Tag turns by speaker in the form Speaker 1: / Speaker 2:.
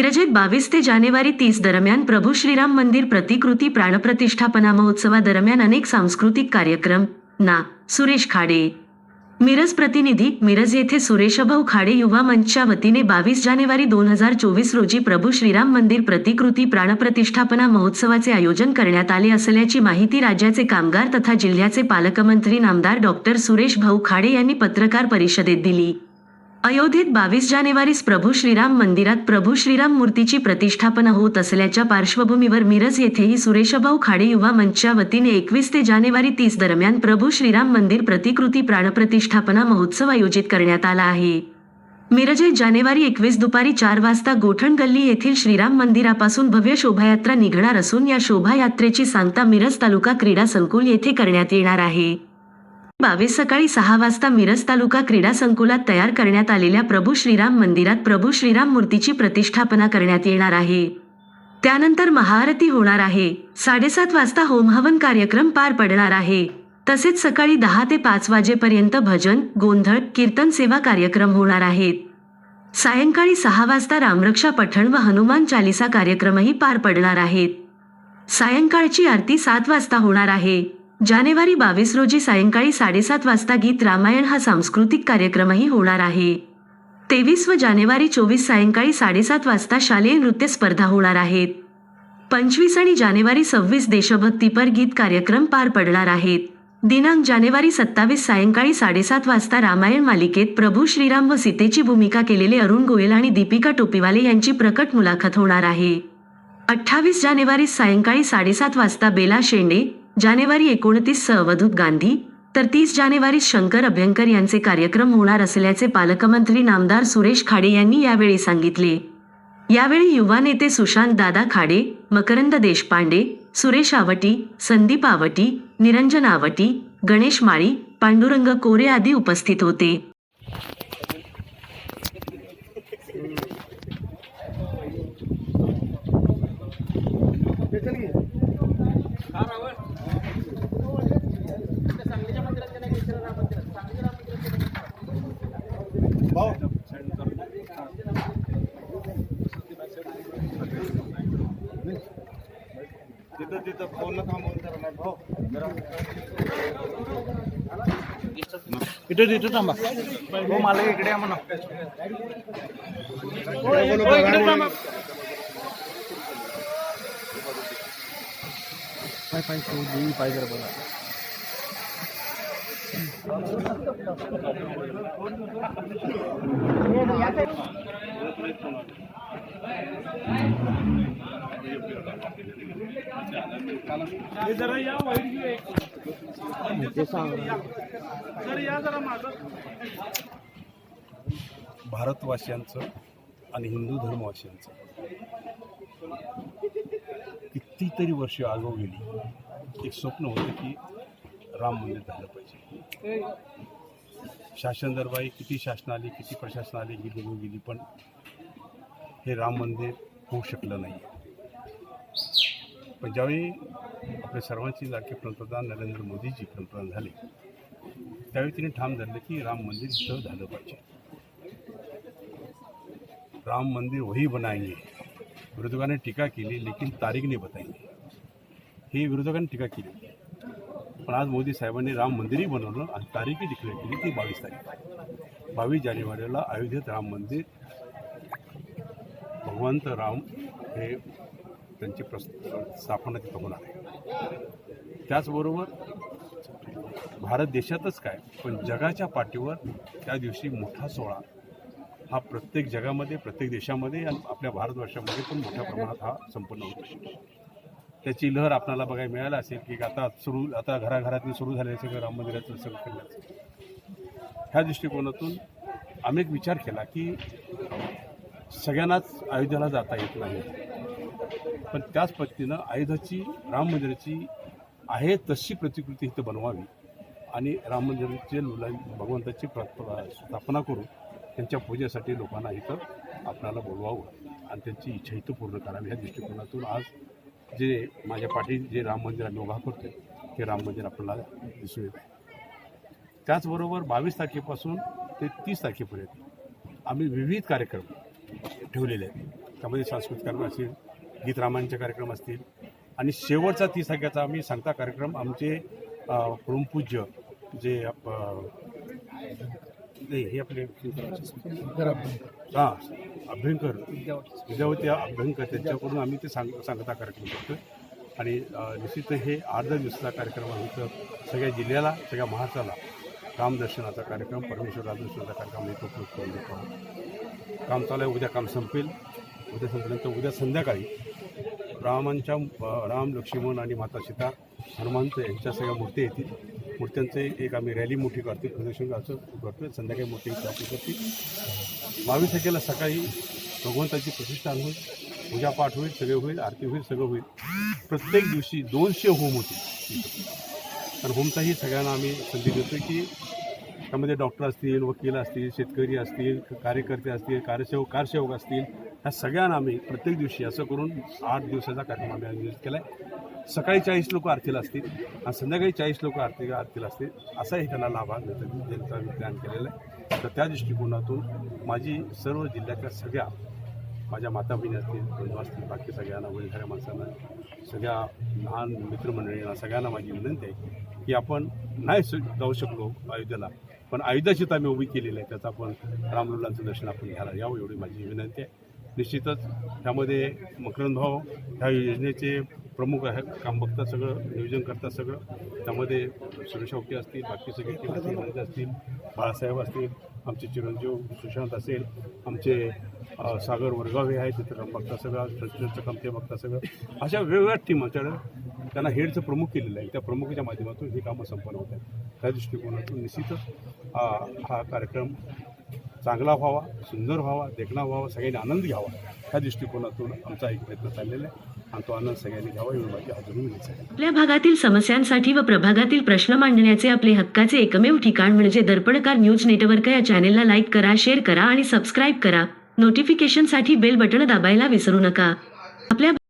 Speaker 1: मिरजेत बावीस ते जानेवारी तीस दरम्यान प्रभू श्रीराम मंदिर प्रतिकृती प्राणप्रतिष्ठापना महोत्सवादरम्यान अनेक सांस्कृतिक कार्यक्रम. ना सुरेश खाडे. मिरज प्रतिनिधी मिरज येथे सुरेशभाऊ खाडे युवा मंचच्या वतीने बावीस जानेवारी दोन हजार चोवीस रोजी प्रभू श्रीराम मंदिर प्रतिकृती प्राणप्रतिष्ठापना महोत्सवाचे आयोजन करण्यात आले असल्याची माहिती राज्याचे कामगार तथा जिल्ह्याचे पालकमंत्री नामदार डॉक्टर सुरेश भाऊ खाडे यांनी पत्रकार परिषदेत दिली. अयोध्येत बावीस जानेवारीस प्रभू श्रीराम मंदिरात प्रभू श्रीराम मूर्तीची प्रतिष्ठापना होत असल्याच्या पार्श्वभूमीवर मिरज येथेही सुरेशभाऊ खाडे युवा मंचच्या वतीने एकवीस ते जानेवारी तीस दरम्यान प्रभू श्रीराम मंदिर प्रतिकृती प्राणप्रतिष्ठापना महोत्सव आयोजित करण्यात आला आहे. मिरजेत जानेवारी एकवीस दुपारी चार वाजता गोठण गल्ली येथील श्रीराम मंदिरापासून भव्य शोभायात्रा निघणार असून या शोभायात्रेची सांगता मिरज तालुका क्रीडा संकुल येथे करण्यात येणार आहे. बावीस सकाळी सहा वाजता मिरज तालुका क्रीडा संकुलात तयार करण्यात आलेल्या प्रभू श्रीराम मंदिरात प्रभू श्रीराम मूर्तीची प्रतिष्ठापना करण्यात येणार आहे. त्यानंतर महाआरती होणार आहे. साडेसात वाजता होमहवन कार्यक्रम पार पडणार आहे. तसेच सकाळी दहा ते पाच वाजेपर्यंत भजन गोंधळ कीर्तन सेवा कार्यक्रम होणार आहेत. सायंकाळी सहा वाजता रामरक्षा पठण व हनुमान चालिसा कार्यक्रमही पार पडणार आहेत. सायंकाळची आरती सात वाजता होणार आहे. जानेवारी बावीस रोजी सायंकाळी साडेसात वाजता गीत रामायण हा सांस्कृतिक कार्यक्रमही होणार आहे. तेवीस व जानेवारी चोवीस सायंकाळी साडेसात वाजता शालेय नृत्य स्पर्धा होणार आहेत. पंचवीस आणि जानेवारी सव्वीस देशभक्तीपर गीत कार्यक्रम पार पडणार आहेत. दिनांक जानेवारी सत्तावीस सायंकाळी साडेसात वाजता रामायण मालिकेत प्रभू श्रीराम व सीतेची भूमिका केलेले अरुण गोयल आणि दीपिका टोपीवाले यांची प्रकट मुलाखत होणार आहे. अठ्ठावीस जानेवारी सायंकाळी साडेसात वाजता बेला शेंडे जानेवारी एकोणतीस स अवधूत गांधी तर तीस जानेवारी शंकर अभ्यंकर यांचे कार्यक्रम होणार असल्याचे पालकमंत्री नामदार सुरेश खाडे यांनी यावेळी सांगितले. यावेळी युवा नेते सुशांत दादा खाडे मकरंद देशपांडे सुरेश आवटी संदीप आवटी निरंजन आवटी गणेश माळी पांडुरंग कोरे आदी उपस्थित होते
Speaker 2: तिथं तिथं फोन थांबवून जरा नाही भाऊ जरा इथं तिथं थांबा हो मला इकडे या म्हणा हो, इकडे थांबा. काय पाहिजे देवी पाहिजे बघा हे जरा या वाईट घेऊ एक. ते सांग जरा या भारतवासियांचं आणि हिंदू धर्मवासियांचं. कितीतरी वर्ष आगाऊ गेली. एक स्वप्न होतं की राम मंदिर झालं पाहिजे. शासन दरबारी किती शासन आली किती प्रशासन आली गेली निघून गेली पण हे राम मंदिर होऊ शकलं नाही. पण ज्यावेळी आपल्या सर्वांची लाडके पंतप्रधान नरेंद्र मोदीजी पंतप्रधान झाले त्यावेळी तिने ठाम धरलं की राम मंदिर इथं झालं पाहिजे. राम मंदिर वही बनाएंगे विरोधकांनी टीका केली लेकिन तारीख नाही बताएंगे ही विरोधकांनी टीका केली. पण आज मोदी साहेबांनी राम मंदिरही बनवलं आणि तारीखही डिक्लेअर केली ती बावीस तारीख. बावीस जानेवारीला अयोध्येत राम मंदिर भगवंत राम हे त्यांची प्रस स्थापना तिथं होणार आहे. त्याचबरोबर भारत देशातच काय पण जगाच्या पाठीवर त्या दिवशी मोठा सोहळा हा प्रत्येक जगामध्ये प्रत्येक देशामध्ये आणि आपल्या भारतवर्षामध्ये पण मोठ्या प्रमाणात हा संपन्न होतो त्याची लहर आपल्याला बघायला मिळायला असेल की आता सुरू आता घराघरातून सुरू झालेलं सगळं राम मंदिराचं सगळं करण्याचं. ह्या दृष्टिकोनातून आम्ही एक विचार केला की सगळ्यांनाच अयोध्येला जाता येत नाही. पण त्याच पद्धतीनं अयोध्याची राम मंदिराची आहे तशी प्रतिकृती इथं बनवावी आणि राम मंदिराचे लुला भगवंताची प्र- स्थापना करून त्यांच्या पूजेसाठी लोकांना इथं आपल्याला बोलवावं आणि त्यांची इच्छा इथं पूर्ण करावी ह्या दृष्टिकोनातून आज जे माझ्या पाठी जे राम मंदिर आम्ही उभा करतो ते राम मंदिर आपल्याला दिसून येत आहे. त्याचबरोबर बावीस तारखेपासून ते तीस तारखेपर्यंत आम्ही विविध कार्यक्रम ठेवलेले आहेत. त्यामध्ये सांस्कृतिक कार्यक्रम असेल गीतरामांचे कार्यक्रम असतील. आणि शेवटचा तीस टक्क्याचा आम्ही सांगता कार्यक्रम आमचे परमपूज्य जे आप- नाही हे आपले हां अभ्यंकर विद्यावती अभ्यंकर त्यांच्याकडून आम्ही ते सांग सांगता कार्यक्रम करतो आणि निश्चित हे आठ दिवसाचा कार्यक्रम आहे. तर सगळ्या जिल्ह्याला सगळ्या महाराष्ट्राला कामदर्शनाचा कार्यक्रम परमेश्वर रामदर्शनाचा कार्यक्रम एक उपयोग करून देतो. काम चालू आहे उद्या काम संपेल. उद्या संपल्यानंतर उद्या संध्याकाळी रामांच्या राम लक्ष्मण आणि माता सीता हनुमंत यांच्या सगळ्या मूर्ती येतील मूर्त्यांचे एक आम्ही रॅली मोठी करतो प्रदर्शन असं करतो. संध्याकाळी मोठी स्थापना करते. बावीस तारखेला सकाळी भगवंताची प्रतिष्ठान होईल पूजापाठ होईल सगळे होईल आरती होईल सगळं होईल. प्रत्येक दिवशी दोनशे होम होतील. आणि होमचाही सगळ्यांना आम्ही संधी देतो की त्यामध्ये डॉक्टर असतील वकील असतील शेतकरी असतील कार्यकर्ते असतील कार्यसेवक कारसेवक असतील ह्या सगळ्यांना आम्ही प्रत्येक दिवशी असं करून आठ दिवसाचा कार्यक्रम आम्ही आयोजित केला आहे सकाळी चाळीस लोक आरतीला असतील आणि संध्याकाळी चाळीस लोक आरती आरतीला असतील असाही त्यांना लाभ जनता त्यांचा आम्ही प्लॅन केलेला आहे. तर त्या दृष्टिकोनातून माझी सर्व जिल्ह्यातल्या सगळ्या माझ्या माता बहिणी असतील बंधू असतील बाकी सगळ्यांना वडीलधाऱ्या माणसांना सगळ्या लहान मित्रमंडळींना सगळ्यांना माझी विनंती आहे की आपण नाही जाऊ शकलो अयोध्येला पण अयोध्या तर आम्ही उभी केलेली आहे त्याचं आपण रामलुलांचं दर्शन आपण घ्यायला यावं एवढी माझी विनंती आहे. निश्चितच त्यामध्ये मकरंद भाऊ ह्या योजनेचे प्रमुख आहे काम बघतात सगळं नियोजन करतात सगळं. त्यामध्ये सुरेश औके असतील बाकी सगळे team असतील असतील बाळासाहेब असतील आमचे चिरंजीव सुशांत असेल आमचे सागर वर्गावे आहेत तिथे काम बघता सगळं ट्रस्टचं काम ते बघता सगळं. अशा वेगवेगळ्या टीम आमच्याकडे त्यांना हेडचं प्रमुख केलेलं आहे. त्या प्रमुखाच्या माध्यमातून ही कामं संपन्न होत आहेत. त्या दृष्टिकोनातून निश्चितच. हा हा कार्यक्रम चांगला व्हावा सुंदर व्हावा देखणा व्हावा सगळ्यांनी आनंद घ्यावा. ह्या दृष्टिकोनातून आमचा एक प्रयत्न चाललेला आहे. आणि तो आनंद सगळ्यांनी घ्यावा एवढी माझी अजूनही विनंती आहे
Speaker 1: आपल्या भागातील समस्यांसाठी व प्रभागातील प्रश्न मांडण्याचे आपले हक्काचे एकमेव ठिकाण म्हणजे दर्पणकार न्यूज नेटवर्क या चॅनेलला लाईक करा शेअर करा आणि सबस्क्राईब करा. नोटिफिकेशनसाठी बेल बटण दाबायला विसरू नका. आपल्या